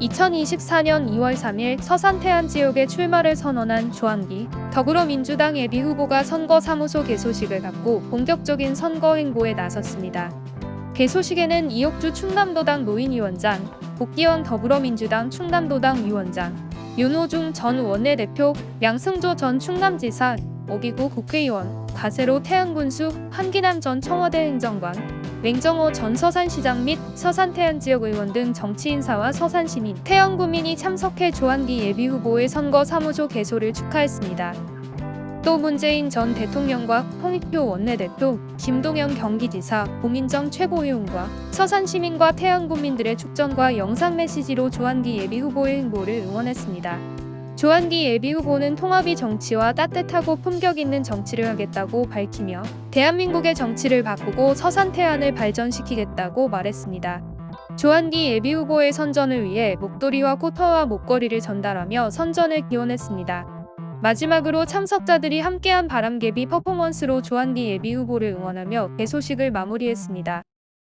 2024년 2월 3일 서산 태안 지역에 출마를 선언한 조한기 더불어민주당 예비 후보가 선거사무소 개소식을 갖고 본격적인 선거 행보에 나섰습니다. 개소식에는 이옥주 충남도당 노인위원장, 복기원 더불어민주당 충남도당 위원장, 윤호중 전 원내대표, 양승조 전 충남지사, 오기구 국회의원, 가세로 태안군수, 한기남 전 청와대 행정관, 맹정호 전 서산시장 및 서산 태안 지역 의원 등 정치 인사와 서산 시민, 태안 구민이 참석해 조한기 예비 후보의 선거 사무소 개소를 축하했습니다. 또 문재인 전 대통령과 홍익표 원내대표, 김동연 경기지사, 고민정 최고위원과 서산 시민과 태안 구민들의 축전과 영상 메시지로 조한기 예비 후보의 행보를 응원했습니다. 조한기 예비 후보는 통합이 정치와 따뜻하고 품격 있는 정치를 하겠다고 밝히며 대한민국의 정치를 바꾸고 서산 태안을 발전시키겠다고 말했습니다. 조한기 예비 후보의 선전을 위해 목도리와 코터와 목걸이를 전달하며 선전을 기원했습니다. 마지막으로 참석자들이 함께한 바람개비 퍼포먼스로 조한기 예비 후보를 응원하며 개소식을 마무리했습니다.